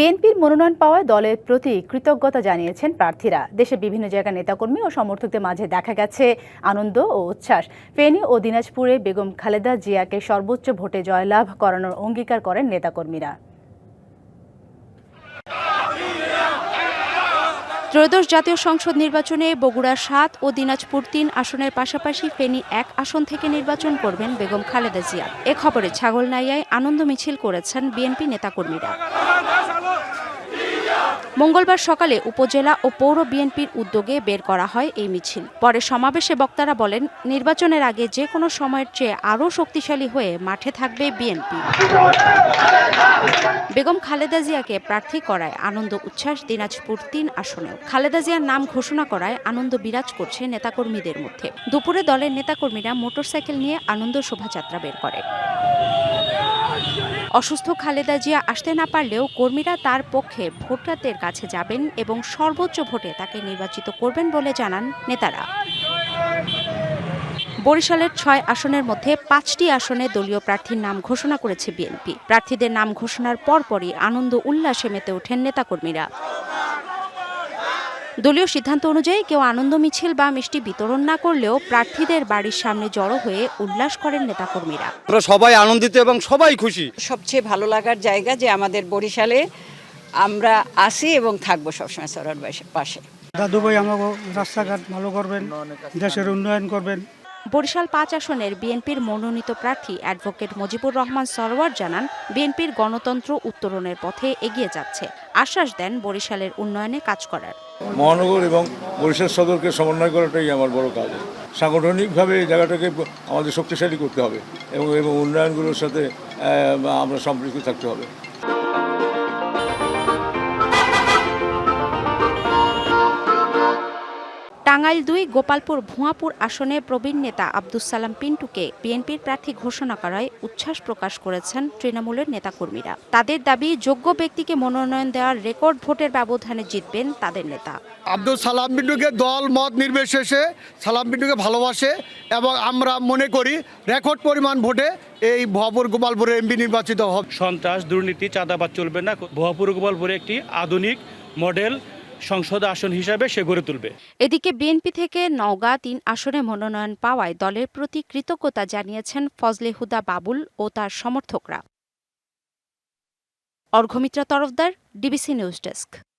বিএনপির মনোনয়ন পাওয়ায় দলের প্রতি কৃতজ্ঞতা জানিয়েছেন প্রার্থীরা। দেশের বিভিন্ন জায়গার নেতাকর্মী ও সমর্থকদের মাঝে দেখা গেছে আনন্দ ও উচ্ছ্বাস। ফেনী ও দিনাজপুরে বেগম খালেদা জিয়াকে সর্বোচ্চ ভোটে জয়লাভ করানোর অঙ্গীকার করেন নেতাকর্মীরা। ত্রয়োদশ জাতীয় সংসদ নির্বাচনে বগুড়া সাত ও দিনাজপুর তিন আসনের পাশাপাশি ফেনী এক আসন থেকে নির্বাচন করবেন বেগম খালেদা জিয়া। এ খবরে ছাগলনাইয়ায় আনন্দ মিছিল করেছেন বিএনপি নেতাকর্মীরা। মঙ্গলবার সকালে উপজেলা ও পৌর বিএনপির উদ্যোগে বের করা হয় এই মিছিল। পরে সমাবেশে বক্তারা বলেন, নির্বাচনের আগে যে কোনো সময়ের চেয়ে আরও শক্তিশালী হয়ে মাঠে থাকবে বিএনপি। বেগম খালেদা জিয়াকে প্রার্থী করায় আনন্দ উচ্ছ্বাস দিনাজপুর তিন আসনেও। খালেদা জিয়ার নাম ঘোষণা করায় আনন্দ বিরাজ করছে নেতাকর্মীদের মধ্যে। দুপুরে দলের নেতাকর্মীরা মোটরসাইকেল নিয়ে আনন্দ শোভাযাত্রা বের করে। অসুস্থ খালেদা জিয়া আসতে না পারলেও কর্মীরা তার পক্ষে ভোটারদের কাছে যাবেন এবং সর্বোচ্চ ভোটে তাকে নির্বাচিত করবেন বলে জানান নেতারা। বরিশালের ছয় আসনের মধ্যে পাঁচটি আসনে দলীয় প্রার্থীর নাম ঘোষণা করেছে বিএনপি। প্রার্থীদের নাম ঘোষণার পরপরই আনন্দ উল্লাসে মেতে ওঠেন নেতাকর্মীরা। দলীয় সিদ্ধান্ত অনুযায়ী কেউ আনন্দ মিছিল বা মিষ্টি বিতরণ না করলেও প্রার্থীদের বাড়ির সামনে জড়ো হয়ে উল্লাস করেন নেতাকর্মীরা। আমরা সবাই আনন্দিত এবং সবাই খুশি। সবচেয়ে ভালো লাগার জায়গা যে আমাদের বরিশালে আমরা আসি এবং থাকব সবসময় সরার পাশে। দাদু ভাই আমাকে রাস্তাঘাট ভালো করবেন দেশের উন্নয়ন করবেন। বরিশাল পাঁচ আসনের বিএনপির মনোনীত প্রার্থী অ্যাডভোকেট মুজিবুর রহমান সরওয়ার জানান, বিএনপির গণতন্ত্র উত্তরণের পথে এগিয়ে যাচ্ছে। আশ্বাস দেন বরিশালের উন্নয়নে কাজ করার। মহানগর এবং বরিশাল সদরকে সমন্বয় করাটাই আমার বড় কাজ। সাংগঠনিকভাবে এই জায়গাটাকে আমাদের শক্তিশালী করতে হবে এবং এবং উন্নয়নগুলোর সাথে আমরা সম্পৃক্ত থাকতে হবে। টাঙ্গাইল দুই গোপালপুর ভুয়াপুর আসনে প্রবীণ নেতা আব্দুস সালাম পিন্টুকে বিএনপির প্রার্থী ঘোষণা করায় উচ্ছ্বাস প্রকাশ করেছেন তৃণমূলের নেতাকর্মীরা। তাদের দাবি যোগ্য ব্যক্তিকে মনোনয়ন দেওয়ার রেকর্ড ভোটের ব্যবধানে জিতবেন তাদের নেতা। আব্দুল সালাম বিন্টুকে দল মত নির্বিশেষে সালাম বিন্টুকে ভালোবাসে এবং আমরা মনে করি রেকর্ড পরিমাণ ভোটে এই ভপুর গোপালপুরে এমপি নির্বাচিত হবে। সন্ত্রাস দুর্নীতি চাঁদাবাদ চলবে না। ভুয়াপুর গোপালপুরে একটি আধুনিক মডেল সংসদ আসন হিসাবে সে গড়ে তুলবে। এদিকে বিএনপি থেকে নওগাঁ তিন আসনে মনোনয়ন পাওয়ায় দলের প্রতি কৃতজ্ঞতা জানিয়েছেন ফজলে হুদা বাবুল ও তার সমর্থকরা। Arghamitra Tarafdar, DBC news desk.